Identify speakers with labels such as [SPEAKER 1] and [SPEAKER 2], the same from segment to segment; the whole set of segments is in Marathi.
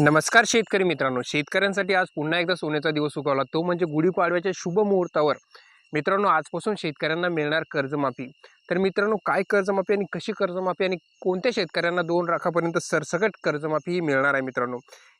[SPEAKER 1] नमस्कार शेतकरी मित्रांनो. शेतकऱ्यांसाठी आज पुन्हा एकदा सोन्याचा दिवस उगवला. तो म्हणजे गुढीपाडव्याच्या शुभ मुहूर्तावर. मित्रांनो आजपासून शेतकऱ्यांना मिळणार कर्जमाफी. तर मित्रांनो काय कर्जमाफी आणि कशी कर्जमाफी आणि कोणत्या शेतकऱ्यांना दोन लाखापर्यंत सरसकट कर्जमाफी ही मिळणार आहे मित्रांनो?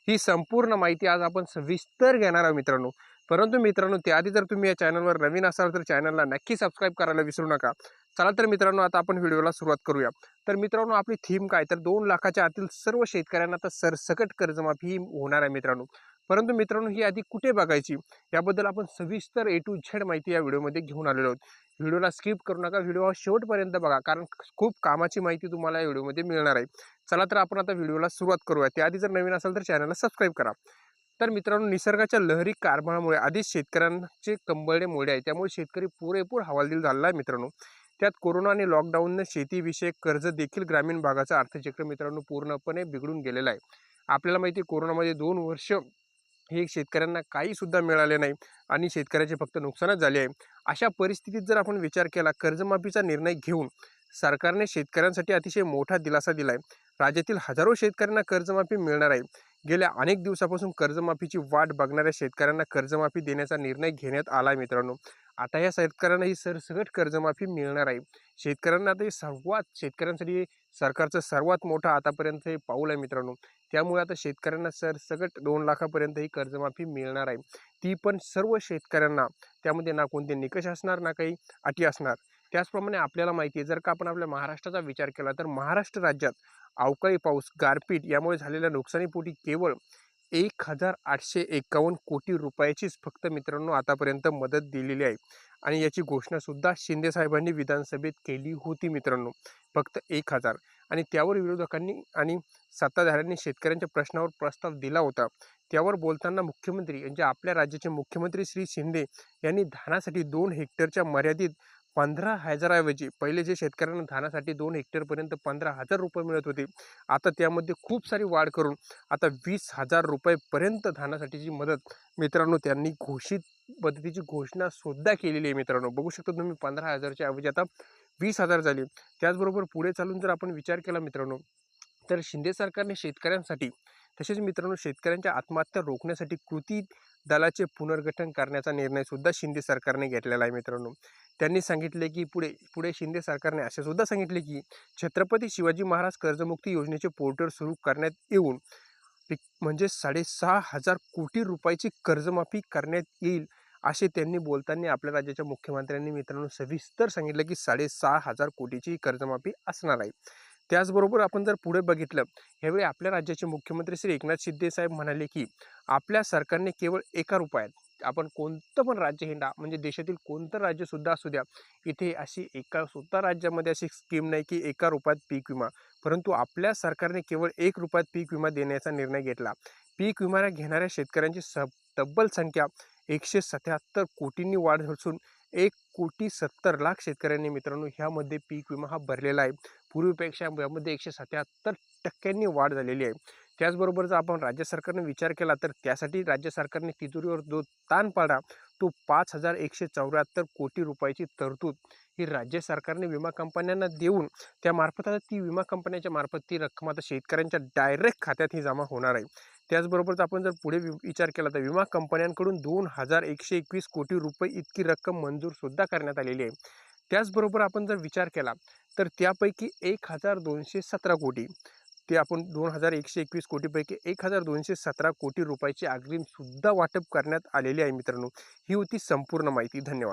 [SPEAKER 1] ही संपूर्ण माहिती आज आपण सविस्तर घेणार आहोत मित्रांनो. परंतु मित्रांनो त्याआधी जर तुम्ही या चॅनलवर नवीन असाल तर चॅनलला नक्की सबस्क्राईब करायला विसरू नका. चला तर मित्रांनो आता आपण व्हिडिओला सुरुवात करूया. तर मित्रांनो आपली थीम काय? तर दोन लाखाच्या आतील सर्व शेतकऱ्यांना आता सरसकट कर्जमाफी होणार आहे मित्रांनो. परंतु मित्रांनो ही आधी कुठे बघायची? याबद्दल आपण सविस्तर ए टू झेड माहिती या व्हिडिओमध्ये घेऊन आलेलो आहोत. व्हिडिओला स्किप करू नका व्हिडिओ हा शेवटपर्यंत बघा कारण खूप कामाची माहिती तुम्हाला या व्हिडिओमध्ये मिळणार आहे. चला तर आपण आता व्हिडिओला सुरुवात करूया. त्याआधी जर नवीन असेल तर चॅनलला सबस्क्राईब करा. तर मित्रांनो निसर्गाच्या लहरी कारभारामुळे आधीच शेतकऱ्यांचे कंबळे मोडे आहे त्यामुळे शेतकरी पुरेपूर हवालदिल झालेला आहे मित्रांनो. त्यात कोरोना आणि लॉकडाऊनने शेतीविषयक कर्ज देखील ग्रामीण भागाचं अर्थचक्र मित्रांनो पूर्णपणे बिघडून गेलेलं आहे. आपल्याला माहिती आहे कोरोनामध्ये दोन वर्ष हे शेतकऱ्यांना काहीसुद्धा मिळाले नाही आणि शेतकऱ्याचे फक्त नुकसानच झाले आहे. अशा परिस्थितीत जर आपण विचार केला कर्जमाफीचा निर्णय घेऊन सरकारने शेतकऱ्यांसाठी अतिशय मोठा दिलासा दिला आहे राज्यातील हजारो शेतकऱ्यांना कर्जमाफी मिळणार आहे. गेल्या अनेक दिवसापासून कर्जमाफीची वाट बघणाऱ्या शेतकऱ्यांना कर्जमाफी देण्याचा निर्णय घेण्यात आला आहे मित्रांनो. आता या शेतकऱ्यांना ही सरसकट कर्जमाफी मिळणार आहे. शेतकऱ्यांना आता हे सर्वात शेतकऱ्यांसाठी सरकारचं सर्वात मोठं आतापर्यंत हे पाऊल आहे मित्रांनो. त्यामुळे आता शेतकऱ्यांना सरसकट दोन लाखापर्यंत ही कर्जमाफी मिळणार आहे. ती पण सर्व शेतकऱ्यांना त्यामध्ये ना कोणते निकष असणार ना काही अटी असणार. त्याचप्रमाणे आपल्याला माहिती आहे जर का आपण आपल्या महाराष्ट्राचा विचार केला तर महाराष्ट्र राज्यात अवकाळी पाऊस गारपीट यामुळे झालेल्या नुकसानीपोटी केवळ एक हजार आठशे एकावन्न कोटी रुपयाचीच फक्त मित्रांनो आतापर्यंत मदत दिलेली आहे. आणि याची घोषणासुद्धा शिंदेसाहेबांनी विधानसभेत केली होती मित्रांनो फक्त एक हजार. आणि त्यावर विरोधकांनी आणि सत्ताधाऱ्यांनी शेतकऱ्यांच्या प्रश्नावर प्रस्ताव दिला होता. त्यावर बोलताना मुख्यमंत्री म्हणजे आपल्या राज्याचे मुख्यमंत्री श्री शिंदे यांनी धानासाठी दोन हेक्टरच्या मर्यादित पंधरा हजाराऐवजी पहिले जे शेतकऱ्यांना धानासाठी दोन हेक्टरपर्यंत पंधरा हजार रुपये मिळत होते आता त्यामध्ये खूप सारी वाढ करून आता वीस हजार रुपयेपर्यंत धानासाठीची मदत मित्रांनो त्यांनी घोषित पद्धतीची घोषणा सुद्धा केलेली आहे मित्रांनो. बघू शकता तुम्ही पंधरा हजारच्या ऐवजी आता वीस हजार झाली. त्याचबरोबर पुढे चालून जर आपण विचार केला मित्रांनो तर शिंदे सरकारने शेतकऱ्यांसाठी तसेच मित्रांनो शेतकऱ्यांच्या आत्महत्या रोखण्यासाठी कृती दलाचे पुनर्गठन करण्याचा निर्णय सुद्धा शिंदे सरकारने घेतलेला आहे मित्रांनो. त्यांनी सांगितले की पुढे पुढे शिंदे सरकारने असे सुद्धा सांगितले की छत्रपती शिवाजी महाराज कर्जमुक्ती योजनेचे पोर्टल सुरू करण्यात येऊन म्हणजे साडेसहा हजार कोटी रुपयाची कर्जमाफी करण्यात येईल असे त्यांनी बोलताना आपल्या राज्याच्या मुख्यमंत्र्यांनी मित्रांनो सविस्तर सांगितलं की साडेसहा हजार कोटीची कर्जमाफी असणार आहे. त्याचबरोबर आपण जर पुढे बघितलं ह्यावेळी आपल्या राज्याचे मुख्यमंत्री श्री एकनाथ शिंदे साहेब म्हणाले की आपल्या सरकारने केवळ एका रुपयात आपण कोणतं पण राज्य हिंडा म्हणजे देशातील कोणतं राज्यसुद्धा असू द्या इथे अशी एका सुद्धा राज्यामध्ये अशी स्कीम नाही की एका रुपयात पीक विमा. परंतु आपल्या सरकारने केवळ एक रुपयात पीक विमा देण्याचा निर्णय घेतला. पीक विमा घेणाऱ्या शेतकऱ्यांची सब तब्बल संख्या एकशे सत्याहत्तर कोटींनी वाढ असून एक कोटी सत्तर लाख शेतकऱ्यांनी मित्रांनो ह्यामध्ये पीक विमा हा भरलेला आहे. पूर्वीपेक्षा यामध्ये एकशे सत्याहत्तर टक्क्यांनी वाढ झालेली आहे. त्याचबरोबर जर आपण राज्य सरकारने विचार केला तर त्यासाठी राज्य सरकारने तिजोरीवर जो ताण पाडा तो पाच हजार एकशे चौऱ्याहत्तर कोटी रुपयाची तरतूद ही राज्य सरकारने विमा कंपन्यांना देऊन त्यामार्फत आता ती विमा कंपन्यांच्या मार्फत ती रक्कम आता शेतकऱ्यांच्या डायरेक्ट खात्यात ही जमा होणार आहे. त्याचबरोबर आपण जर पुढे विचार केला तर विमा कंपन्यांकडून दोन हजार एकशे एकवीस कोटी रुपये इतकी रक्कम मंजूरसुद्धा करण्यात आलेली आहे. त्याचबरोबर आपण जर विचार केला तर त्यापैकी एक हजार दोनशे सतरा कोटी ते आपण दोन हजार एकशे एकवीस कोटीपैकी एक हजार दोनशे सतरा कोटी रुपयाची अग्रिमसुद्धा वाटप करण्यात आलेली आहे मित्रांनो. ही होती संपूर्ण माहिती. धन्यवाद.